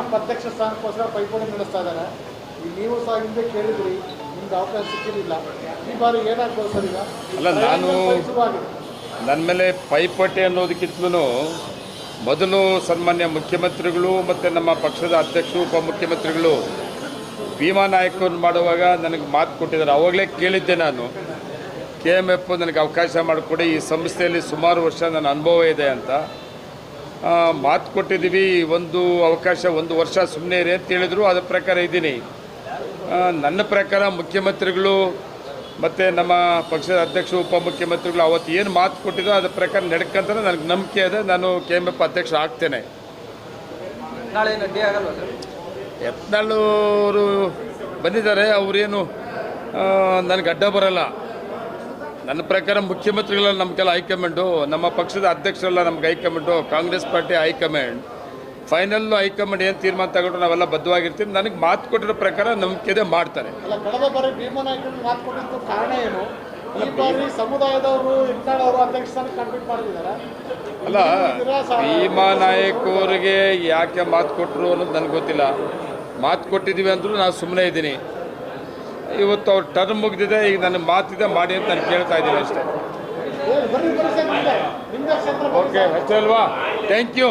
ಅಧ್ಯಕ್ಷ ಸ್ಥಾನಕ್ಕೋಸ್ಕರ ಪೈಪೋಟಿ ನಡೆಸ್ತಾ ಇದ್ದಾರೆ. ಈಗ ನೀವು ಸಹ ಹಿಂದೆ ಕೇಳಿದ್ರಿ ನಿಮ್ಗೆ ಅವಕಾಶ ಸಿಕ್ಕಿರಲಿಲ್ಲ. ಈ ಬಾರಿ ಏನಾಗ್ಬೋದು ಸರ್ ಈಗ? ಅಲ್ಲ, ನಾನು- ನನ್ನ ಮೇಲೆ ಪೈಪೋಟಿ ಅನ್ನೋದಕ್ಕಿಂತಲೂ ಮೊದಲು ಸನ್ಮಾನ್ಯ ಮುಖ್ಯಮಂತ್ರಿಗಳು ಮತ್ತು ನಮ್ಮ ಪಕ್ಷದ ಅಧ್ಯಕ್ಷರು ಉಪಮುಖ್ಯಮಂತ್ರಿಗಳು ಭೀಮಾ ನಾಯಕರು ಮಾಡುವಾಗ ನನಗೆ ಮಾತು ಕೊಟ್ಟಿದ್ದಾರೆ. ಅವಾಗಲೇ ಕೇಳಿದ್ದೆ ನಾನು. ಕೆ ಎಂ ಎಫ್ ನನಗೆ ಅವಕಾಶ ಮಾಡಿಕೊಡಿ. ಈ ಸಂಸ್ಥೆಯಲ್ಲಿ ಸುಮಾರು ವರ್ಷ ನನ್ನ ಅನುಭವ ಇದೆ ಅಂತ. ಮಾತು ಕೊಟ್ಟಿದ್ದೀವಿ ಒಂದು ಅವಕಾಶ ಒಂದು ವರ್ಷ ಸುಮ್ಮನೆ ಇರಿ ಅಂತ ಹೇಳಿದ್ರು ಅದರ ಪ್ರಕಾರ ಇದ್ದೀನಿ. ನನ್ನ ಪ್ರಕಾರ ಮುಖ್ಯಮಂತ್ರಿಗಳು ಮತ್ತು ನಮ್ಮ ಪಕ್ಷದ ಅಧ್ಯಕ್ಷ ಉಪಮುಖ್ಯಮಂತ್ರಿಗಳು ಅವತ್ತು ಏನು ಮಾತು ಕೊಟ್ಟಿದ್ದೋ ಅದರ ಪ್ರಕಾರ ನಡ್ಕಂತ ನನಗೆ ನಂಬಿಕೆ ಇದೆ. ನಾನು ಕೆ ಎಂ ಎಫ್ ಅಧ್ಯಕ್ಷ ಆಗ್ತೇನೆ ಯತ್ನಾಳವರು ಬಂದಿದ್ದಾರೆ ಅವರೇನು ನನಗೆ ಅಡ್ಡ ಬರಲ್ಲ. ನನ್ನ ಪ್ರಕಾರ ಮುಖ್ಯಮಂತ್ರಿಗಳೆಲ್ಲ ನಮಗೆಲ್ಲ ಹೈಕಮಾಂಡು ನಮ್ಮ ಪಕ್ಷದ ಅಧ್ಯಕ್ಷರೆಲ್ಲ ನಮ್ಗೆ high command Congress party high command final high command ಏನು ತೀರ್ಮಾನ ತಗೊಂಡ್ರು ನಾವೆಲ್ಲ ಬದ್ಧವಾಗಿರ್ತೀವಿ. ನನಗೆ ಮಾತು ಕೊಟ್ಟಿರೋ ಪ್ರಕಾರ ನಂಬಿಕೆ ಇದೆ ಮಾಡ್ತಾರೆ. ಅಲ್ಲ ಕಳೆದ ಬಾರಿ ಭೀಮನಾಯಕರಿಗೆ ಮಾತು ಕೊಟ್ಟಿದ್ದು ಕಾರಣ ಏನು? ಈ ಬಾರಿ ಸಮುದಾಯದವರು ಇರ್ತಾಳ ಅವರು ಅಧ್ಯಕ್ಷ ಸ್ಥಾನ ಕಂಪ್ಲೀಟ್ ಅಲ್ಲ ಭೀಮಾ ನಾಯಕ್ ಅವರಿಗೆ ಯಾಕೆ ಮಾತು ಕೊಟ್ಟರು ಅನ್ನೋದು ನನಗೆ ಗೊತ್ತಿಲ್ಲ. ಮಾತು ಕೊಟ್ಟಿದ್ದೀವಿ ಅಂದರೂ ನಾನು ಸುಮ್ಮನೆ ಇದ್ದೀನಿ. ಇವತ್ತು ಅವ್ರ ಟರ್ಮ್ ಮುಗಿದಿದೆ ಈಗ ನನ್ನ ಮಾತಿದೆ ಮಾಡಿ ಅಂತ ನಾನು ಕೇಳ್ತಾ ಇದ್ದೀನಿ ಅಷ್ಟೇ. ಓಕೆ ಅಷ್ಟೇ ಅಲ್ವಾ? Thank you